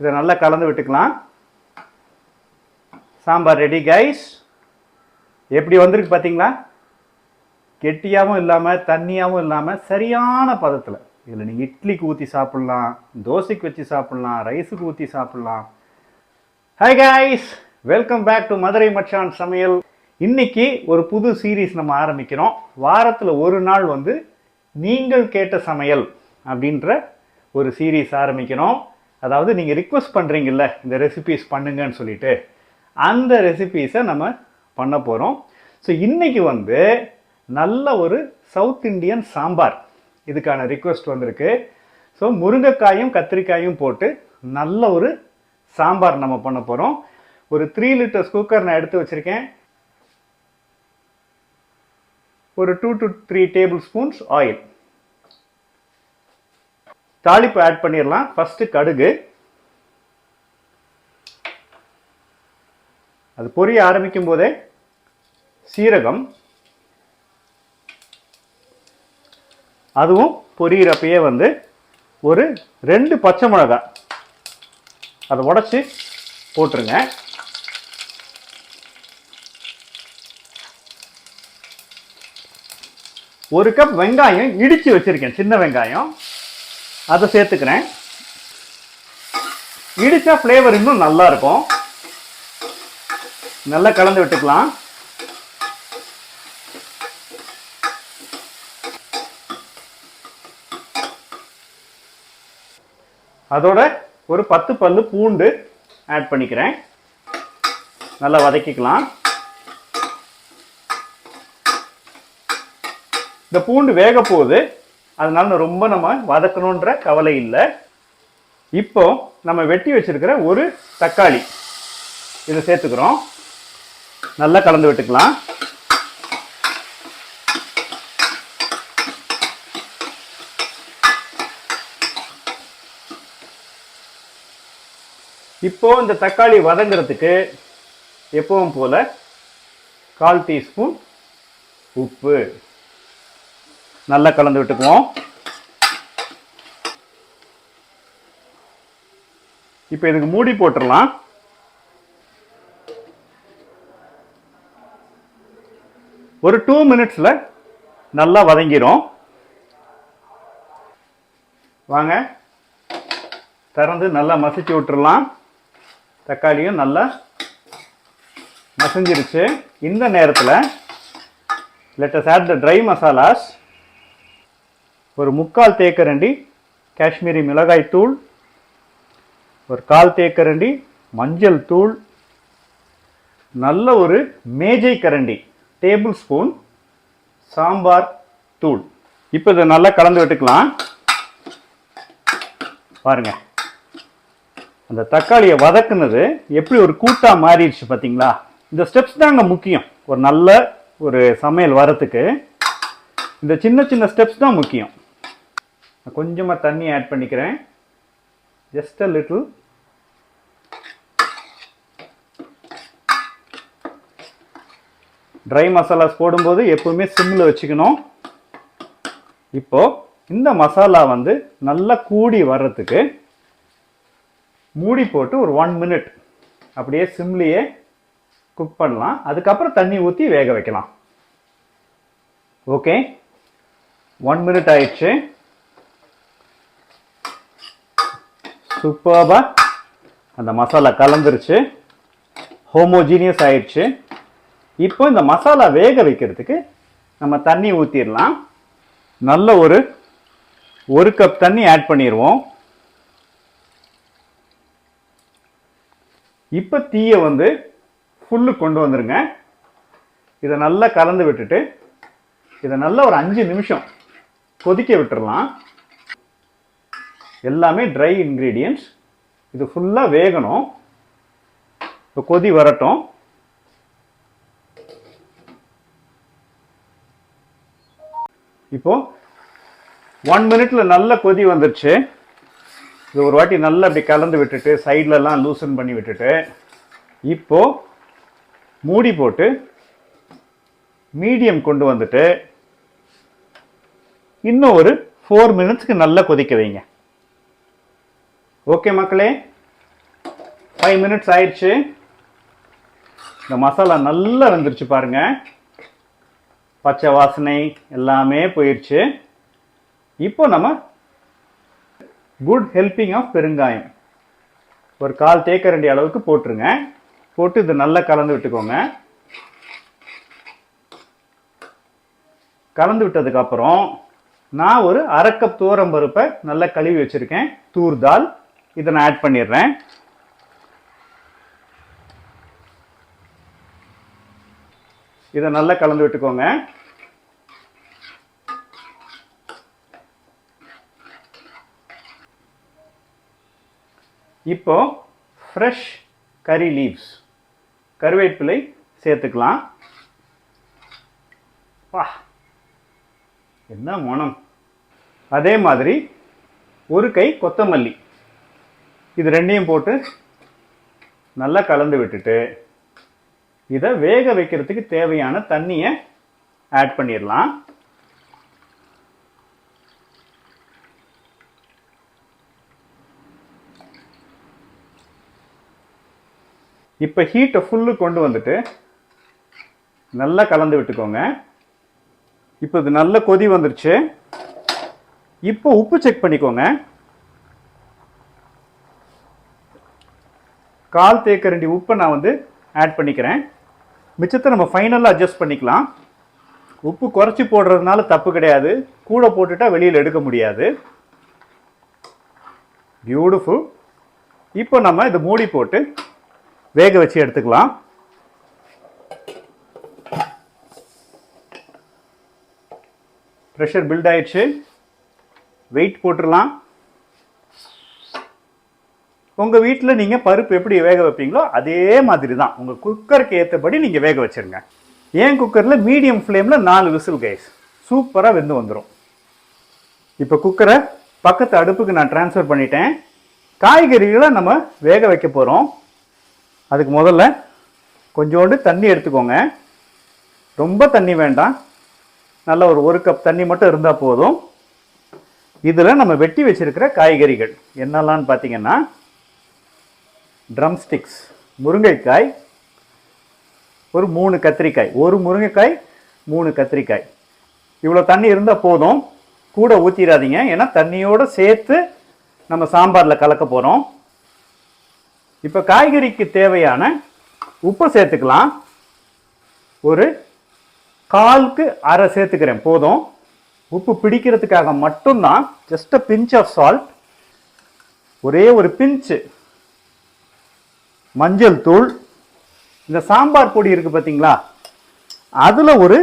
இதை நல்லா கலந்து விட்டுக்கலாம். சாம்பார் ரெடி கைஸ் எப்படி வந்திருக்கு பார்த்தீங்களா? கெட்டியாகவும் இல்லாமல் தண்ணியாகவும் இல்லாமல் சரியான பதத்தில். இதில் நீங்கள் இட்லிக்கு ஊற்றி சாப்பிட்லாம் தோசைக்கு வச்சு சாப்பிட்லாம் ரைஸுக்கு ஊற்றி சாப்பிட்லாம். Hi guys welcome back to Madurai மச்சான் சமையல். இன்னைக்கு ஒரு புது சீரீஸ் நம்ம ஆரம்பிக்கிறோம். வாரத்தில் ஒரு நாள் வந்து நீங்கள் கேட்ட சமையல் அப்படின்ற ஒரு சீரீஸ் ஆரம்பிக்கிறோம். அதாவது நீங்கள் ரிக்வஸ்ட் பண்ணுறீங்கல்ல இந்த ரெசிபீஸ் பண்ணுங்கன்னு சொல்லிட்டு அந்த ரெசிபீஸை நம்ம பண்ண போகிறோம் ஸோ இன்றைக்கி வந்து நல்ல ஒரு சவுத் இந்தியன் சாம்பார் இதுக்கான ரிக்வெஸ்ட் வந்திருக்கு. ஸோ முருங்கைக்காயும் கத்திரிக்காயும் போட்டு நல்ல ஒரு சாம்பார் நம்ம பண்ண போகிறோம் ஒரு த்ரீ லிட்டர்ஸ் குக்கர் நான் எடுத்து வச்சுருக்கேன். ஒரு two to three tablespoons oil தாளிப்பு ஆட் பண்ணிடலாம் ஃபஸ்ட்டு கடுகு. அது பொரிய ஆரம்பிக்கும் போதே சீரகம். அதுவும் பொரியிறப்பையே வந்து ஒரு ரெண்டு பச்சை மிளகாய் அதை உடச்சி போட்டுருங்க. ஒரு கப் வெங்காயம் இடித்து வச்சிருக்கேன். சின்ன வெங்காயம். அதை சேர்த்துக்கிறேன். இடித்தா ஃப்ளேவர் இன்னும் நல்லா இருக்கும் நல்லா கலந்து விட்டுக்கலாம். அதோட ஒரு பத்து பல்லு பூண்டு ஆட் பண்ணிக்கிறேன். நல்லா வதக்கிக்கலாம். இந்த பூண்டு வேக போகுது அதனால ரொம்ப நம்ம வதக்கணுன்ற கவலை இல்லை. இப்போ நம்ம வெட்டி வச்சிருக்கிற ஒரு தக்காளி. இதை சேர்த்துக்கிறோம். நல்லா கலந்து விட்டுக்கலாம். இப்போ இந்த தக்காளி வதங்குறதுக்கு எப்பவும் போல கால் டீஸ்பூன் உப்பு. நல்லா கலந்து விட்டுக்குவோம். இப்போ இதுக்கு மூடி போட்டுடலாம் ஒரு டூ மினிட்ஸில் நல்லா வதங்கிரும். வாங்க. திறந்து நல்லா மசிச்சு விட்டுடலாம் தக்காளியும் நல்லா மசிஞ்சிருச்சு. இந்த நேரத்தில் let's add the dry masalas ஒரு முக்கால் தேக்கரண்டி காஷ்மீரி மிளகாய் தூள் ஒரு கால் தேக்கரண்டி மஞ்சள் தூள் நல்ல ஒரு மேஜை கரண்டி டேபிள் ஸ்பூன் சாம்பார் தூள். இப்போ இதை நல்லா கலந்து விட்டுக்கலாம். பாருங்க. அந்த தக்காளியை வதக்குனது எப்படி ஒரு கூட்டாக மாறிடுச்சு பார்த்தீங்களா இந்த ஸ்டெப்ஸ் தாங்க முக்கியம். ஒரு நல்ல ஒரு சமையல் வரத்துக்கு இந்த சின்ன சின்ன ஸ்டெப்ஸ் தான் முக்கியம். நான் கொஞ்சமாக தண்ணி ஆட் பண்ணிக்கிறேன். Just a little dry masalas போடும்போது எப்போவுமே சிம்மில் வச்சுக்கணும். இப்போது இந்த மசாலா வந்து நல்லா கூடி வர்றதுக்கு மூடி போட்டு ஒரு ஒன் மினிட் அப்படியே சிம்லேயே குக் பண்ணலாம். அதுக்கப்புறம் தண்ணி ஊற்றி வேக வைக்கலாம். ஓகே ஒன் மினிட் ஆயிடுச்சு. சூப்பராக அந்த மசாலா கலந்துருச்சு. ஹோமோஜீனியஸ் ஆயிடுச்சு. இப்போ இந்த மசாலா வேக வைக்கிறதுக்கு நம்ம தண்ணி ஊற்றிடலாம் நல்ல ஒரு ஒரு கப் தண்ணி ஆட் பண்ணிடுவோம். இப்போ தீயை வந்து ஃபுல்லு கொண்டு வந்துருங்க. இதை நல்லா கலந்து விட்டுட்டு இதை நல்லா ஒரு அஞ்சு நிமிஷம் கொதிக்க விட்டுறலாம். எல்லாமே ட்ரை இன்க்ரீடியன்ட்ஸ் இது ஃபுல்லாக வேகணும். இப்போ கொதி வரட்டும். இப்போ ஒன் மினிட்ல நல்ல கொதி வந்துருச்சு. இது ஒரு வாட்டி நல்லா அப்படி கலந்து விட்டுட்டு சைட்லலாம் லூசன் பண்ணி விட்டுட்டு இப்போ மூடி போட்டு மீடியம் கொண்டு வந்துட்டு இன்னும் ஒரு ஃபோர் மினிட்ஸ்க்கு நல்லா கொதிக்க வைங்க. ஓகே மக்களே. ஃபைவ் மினிட்ஸ் ஆயிடுச்சு. இந்த மசாலா நல்லா வந்துருச்சு பாருங்க. பச்சை வாசனை எல்லாமே போயிடுச்சு இப்போ நம்ம குட் ஹெல்பிங் ஆஃப் பெருங்காயம். ஒரு கால் தேக்கரண்டி அளவுக்கு போட்டுருங்க. போட்டு இது நல்லா கலந்து விட்டுக்கோங்க. கலந்து விட்டதுக்கப்புறம் நான் ஒரு அரைக்கப் தூரம் பருப்பை நல்லா கழுவி வச்சுருக்கேன். தூர் தால் இதை நான் ஆட் பண்ணிடுறேன். இதை நல்லா கலந்து விட்டுக்கோங்க. இப்போ ஃப்ரெஷ் கறி லீவ்ஸ் கருவேப்பிலை சேர்த்துக்கலாம். வா என்ன மனம். அதே மாதிரி ஒரு கை கொத்தமல்லி. இது ரெண்டையும் போட்டு நல்லா கலந்து விட்டுட்டு இதை வேக வைக்கிறதுக்கு தேவையான தண்ணியை ஆட் பண்ணிடலாம். இப்போ ஹீட்டை ஃபுல்லு கொண்டு வந்துட்டு நல்லா கலந்து விட்டுக்கோங்க. இப்போ இது நல்ல கொதி வந்துருச்சு. இப்போ உப்பு செக் பண்ணிக்கோங்க. கால் தேக்கரண்டி உப்பை நான் வந்து ஆட் பண்ணிக்கிறேன். மிச்சத்தை நம்ம ஃபைனலாக அட்ஜஸ்ட் பண்ணிக்கலாம். உப்பு குறைச்சி போடுறதுனால தப்பு கிடையாது. கூட போட்டுட்டால் வெளியில் எடுக்க முடியாது. பியூட்டிஃபுல் இப்போ நம்ம இதை மூடி போட்டு வேக வச்சு எடுத்துக்கலாம். ப்ரெஷர் பில்ட் ஆயிடுச்சு. வெயிட் போட்டுடலாம். உங்கள் வீட்டில் நீங்கள் பருப்பு எப்படி வேக வைப்பீங்களோ அதே மாதிரி தான் உங்கள் குக்கருக்கு ஏற்றபடி நீங்கள் வேக வச்சுருங்க. ஏன் குக்கரில் மீடியம் ஃப்ளேமில் நாலு விசில் கைஸ் சூப்பராக வெந்து வந்துடும் இப்போ குக்கரை பக்கத்து அடுப்புக்கு நான் ட்ரான்ஸ்ஃபர் பண்ணிட்டேன். காய்கறிகளை நம்ம வேக வைக்க போகிறோம் அதுக்கு முதல்ல கொஞ்சோண்டு தண்ணி எடுத்துக்கோங்க. ரொம்ப தண்ணி வேண்டாம். நல்ல ஒரு ஒரு கப் தண்ணி மட்டும் இருந்தால் போதும். இதில் நம்ம வெட்டி வச்சிருக்கிற காய்கறிகள் என்னெல்லாம்னு பார்த்தீங்கன்னா ட்ரம் ஸ்டிக்ஸ் முருங்கைக்காய் ஒரு மூணு கத்திரிக்காய். ஒரு முருங்கைக்காய் மூணு கத்திரிக்காய். இவ்வளோ தண்ணி இருந்தால் போதும். கூட ஊற்றிடாதீங்க ஏன்னா தண்ணியோடு சேர்த்து நம்ம சாம்பாரில் கலக்க போகிறோம் இப்போ காய்கறிக்கு தேவையான உப்பு சேர்த்துக்கலாம். ஒரு காலுக்கு அரை சேர்த்துக்கிறேன். போதும். உப்பு பிடிக்கிறதுக்காக மட்டும்தான். Just a pinch of salt ஒரே ஒரு பிஞ்சு மஞ்சள் தூள் இந்த சாம்பார் பொடி இருக்குது பார்த்தீங்களா அதில் ஒரு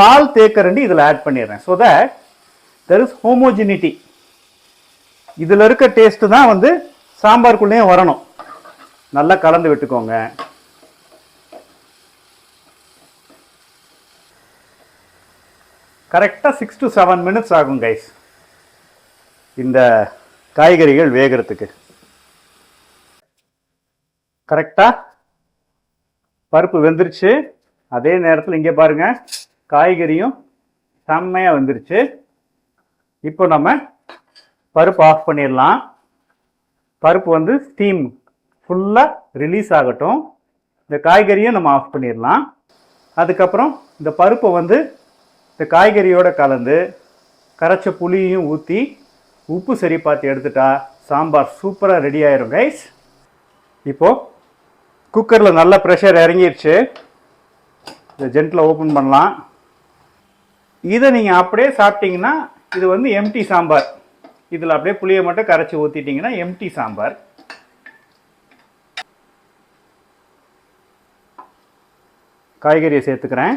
கால் தேக்கரண்டி இதில் ஆட் பண்ணிடுறேன். So that there is homogeneity இதில் இருக்க டேஸ்ட்டு தான் வந்து சாம்பாருக்குள்ளேயும் வரணும். நல்லா கலந்து விட்டுக்கோங்க. கரெக்டாக சிக்ஸ் டு செவன் மினிட்ஸ் ஆகும் கைஸ் இந்த காய்கறிகள் வேகிறதுக்கு. கரெக்டாக பருப்பு வெந்துருச்சு. அதே நேரத்தில் இங்கே பாருங்க காய்கறியும் செம்மையாக வந்துருச்சு. இப்போ நம்ம பருப்பு ஆஃப் பண்ணிடலாம். பருப்பு வந்து ஸ்டீம் ஃபுல்லாக ரிலீஸ் ஆகட்டும். இந்த காய்கறியும் நம்ம ஆஃப் பண்ணிடலாம். அதுக்கப்புறம் இந்த பருப்பை வந்து இந்த காய்கறியோட கலந்து கரைச்ச புளியும் ஊற்றி உப்பு சரி பார்த்து எடுத்துட்டா சாம்பார் சூப்பராக ரெடி ஆயிரும் கைஸ் இப்போது குக்கரில் நல்ல ப்ரெஷர் இறங்கிடுச்சு இதை ஜென்ட்டில் ஓப்பன் பண்ணலாம். இதை நீங்கள் அப்படியே சாப்பிட்டீங்கன்னா இது வந்து எம்டி சாம்பார். இதில் அப்படியே புளியை மட்டும் கரைச்சி ஊற்றிட்டிங்கன்னா எம்டி சாம்பார். காய்கறியை சேர்த்துக்கிறேன்.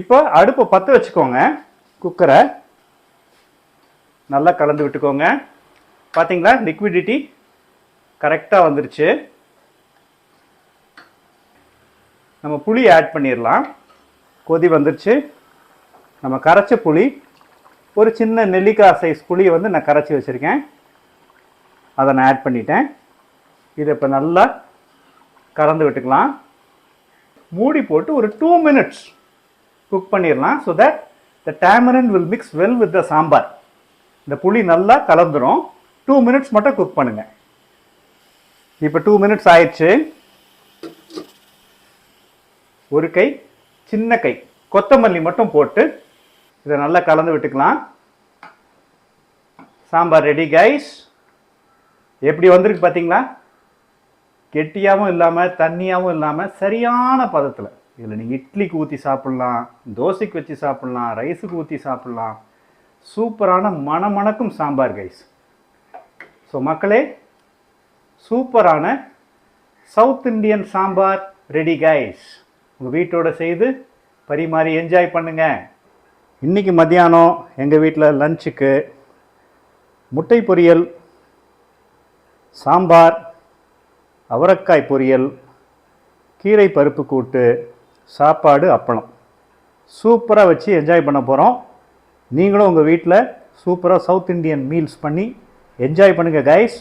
இப்போ அடுப்பை பற்ற வச்சுக்கோங்க. குக்கரை நல்லா கலந்து விட்டுக்கோங்க. பார்த்தீங்களா லிக்விடிட்டி கரெக்டாக வந்துருச்சு. நம்ம புளி ஆட் பண்ணிடலாம் கொதி வந்துருச்சு. நம்ம கரைச்ச புளி ஒரு சின்ன நெல்லிக்காய் சைஸ் புளியை வந்து நான் கரைச்சி வச்சுருக்கேன். அதை நான் ஆட் பண்ணிட்டேன். இதை இப்போ நல்லா கலந்து விட்டுக்கலாம். மூடி போட்டு ஒரு டூ மினிட்ஸ் குக் பண்ணிடலாம் so that the tamarind will mix well with the sambar. இந்த புளி நல்லா கலந்துரும். டூ மினிட்ஸ் மட்டும் குக் பண்ணுங்கள் இப்போ டூ மினிட்ஸ் ஆயிடுச்சு. ஒரு கை சின்ன கை. கொத்தமல்லி மட்டும் போட்டு இதை நல்லா கலந்து விட்டுக்கலாம். சாம்பார் ரெடி கைஸ் எப்படி வந்திருக்கு பார்த்தீங்களா கெட்டியாகவும் இல்லாமல் தண்ணியாகவும் இல்லாமல் சரியான பதத்தில். இதில் நீங்கள் இட்லிக்கு ஊற்றி சாப்பிட்லாம் தோசைக்கு வச்சு சாப்பிட்லாம் ரைஸுக்கு ஊற்றி சாப்பிட்லாம். சூப்பரான மணமணக்கும் சாம்பார் கைஸ் ஸோ மக்களே சூப்பரான south Indian sambar ready guys உங்கள் வீட்டோட செய்து பரிமாறி என்ஜாய் பண்ணுங்கள் இன்றைக்கி மத்தியானம் எங்கள் வீட்டில் லஞ்சுக்கு முட்டை பொரியல் சாம்பார் அவரக்காய் பொரியல் கீரை பருப்பு கூட்டு சாப்பாடு அப்பளம். சூப்பராக வச்சு என்ஜாய் பண்ண போகிறோம் நீங்களும் உங்கள் வீட்டில் சூப்பராக சவுத் இண்டியன் மீல்ஸ் பண்ணி என்ஜாய் பண்ணுங்கள் கைஸ்